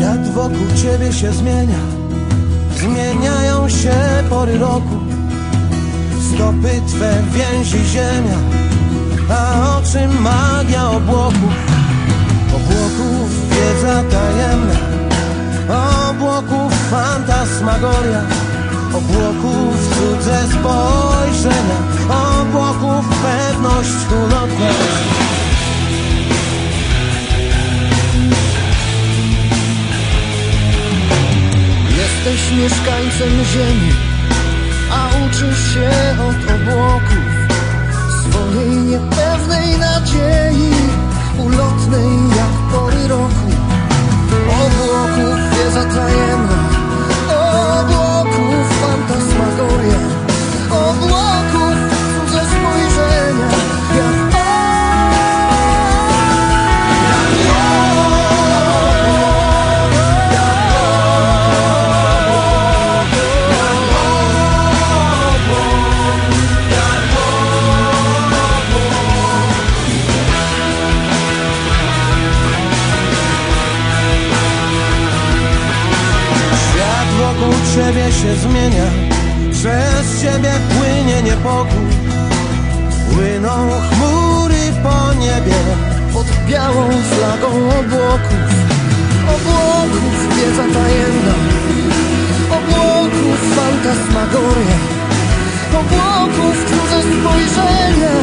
Świat wokół ciebie się zmienia. Zmieniają się pory roku. Stopy twe więzi ziemia A oczy magia obłoków Obłoków wiedza tajemna Obłoków fantasmagoria. Obłoków cudze spojrzenia Jesteś mieszkańcem ziemi, a uczysz się od obłoków swojej niepewnej nadziei, siebie się zmienia. Przez ciebie płynie niepokój. Płyną chmury po niebie. Pod białą flagą obłoków. Obłoków wiedza tajemna. Obłoków fantasmagoria. Obłoków cudze spojrzenie